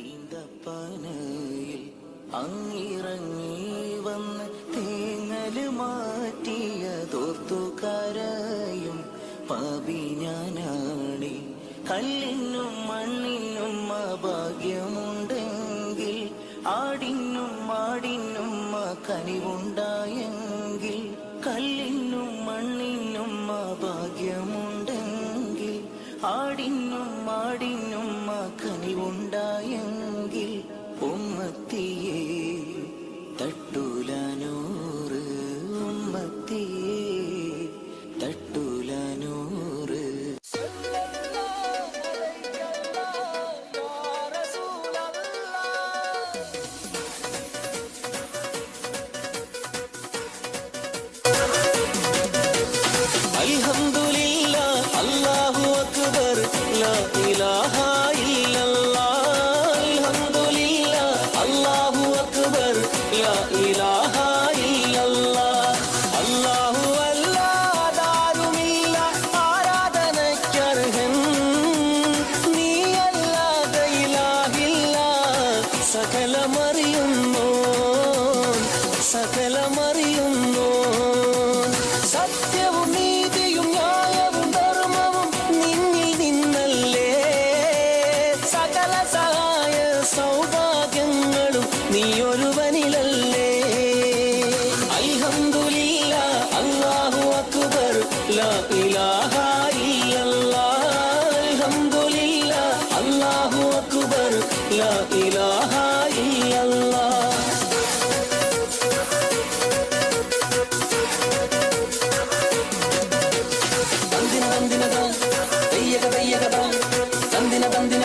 ഈന്തപ്പനയിൽ അങ്ങിറങ്ങി വന്ന് തേങ്ങൽ മാറ്റിയ തോർത്തുകാരായും പാപി ഞാനാണി കല്ലിനും മണ്ണിനും 지나간대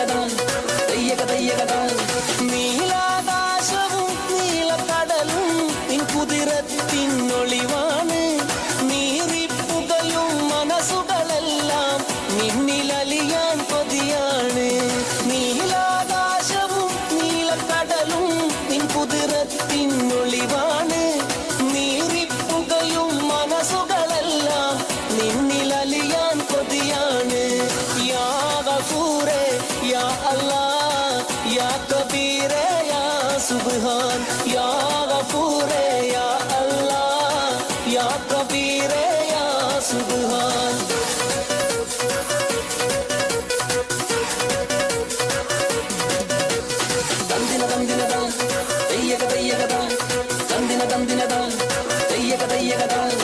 புகான் யா கபூரே யா அல்லா யா கபீரே யா சுபஹான். தந்தின தந்தினதான் தெய்யக தெய்யகதான் தந்தின தந்தினதான் தெய்யக தெய்யகதான்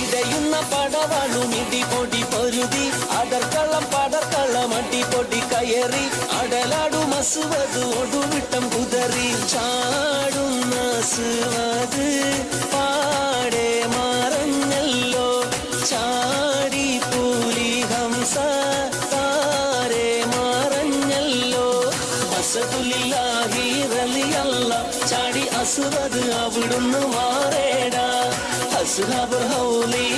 இதையுன்ன படவாளும் இடி பொடி ഇടിപൊടി പൊരുതി അടർക്കള്ളം പടക്കള്ളം അടിപൊടി കയറി. അടലാടു മസുവത് ഒടുവിട്ടം കുതറി. ചാടുന്ന സുവത് പാടെ മാറഞ്ഞല്ലോ. ചാടി പൂലി ഹംസ താരെ മാറഞ്ഞല്ലോ. അസതുലില്ലാഹി റളിയല്ല ചാടി അസുവത് അവിടുന്ന് മാറേടാ. അസുഹബ് ഹൗലി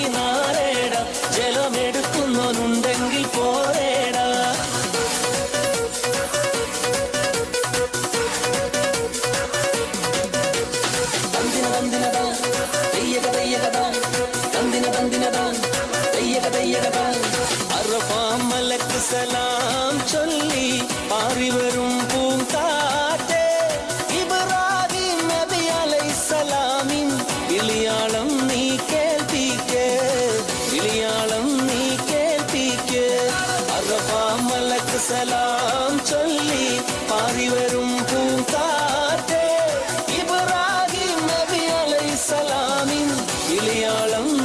சலாமின் இளையாளம்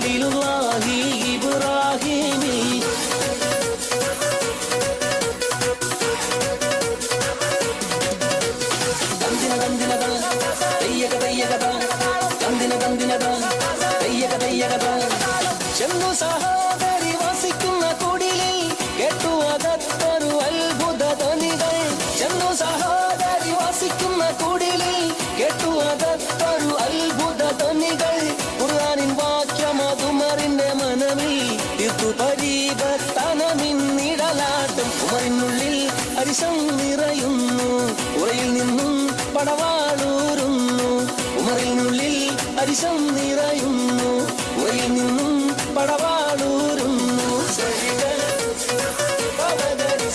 خليل الله إبراهيمي دندنا دندنا دن ديك ديك دن دندنا دندنا دن ديك ديك دن شنو سهاد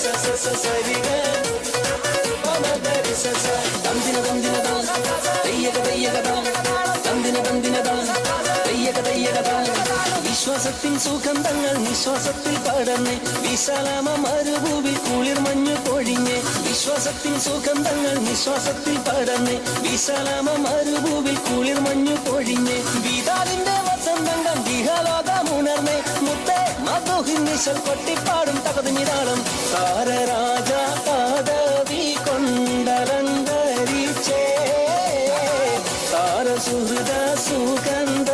സ സ സ സരിഗ പവദരി വിശ്വാസത്തിൻ സുഗന്ധങ്ങൾ നിശ്വാസത്തിൽ പടർന്ന് വിശാലാമ മരുഭൂവിൽ കുളിർ മഞ്ഞു പൊഴിഞ്ഞ് വിശ്വാസത്തിൻ സുഗന്ധങ്ങൾ നിശ്വാസത്തിൽ പടർന്ന് വിശാലാമ മരുഭൂവിൽ കുളിർ മഞ്ഞു പൊഴിഞ്ഞ് വിതാലിന്റെ വസന്തങ്ങൾ വിഹലോകമുണർന്ന് മുത്തേ മധുഹിൻ നിശൽ കൊട്ടിപ്പാടും തകതിഞ്ഞിതാളം താരരാജ പദവി കൊണ്ടലങ്കരിച്ചേ താരസുഹൃത സുഗന്ധത്താൽ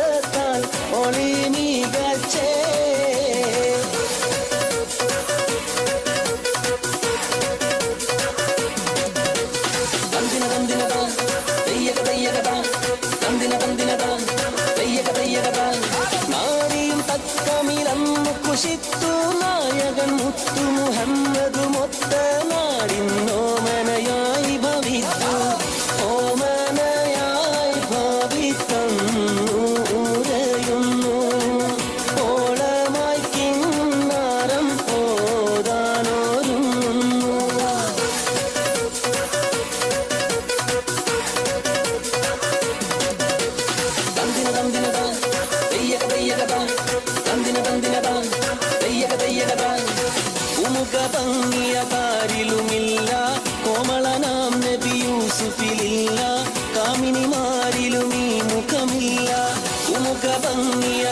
ಬಾಗಿಲಿಲ್ಲ ಕಾಮಿನಿ ಮಾರಿಲು ನೀ ಮುಖಮಿಲ್ಲ ಕುಮುಖ ಭಂಗಿಯ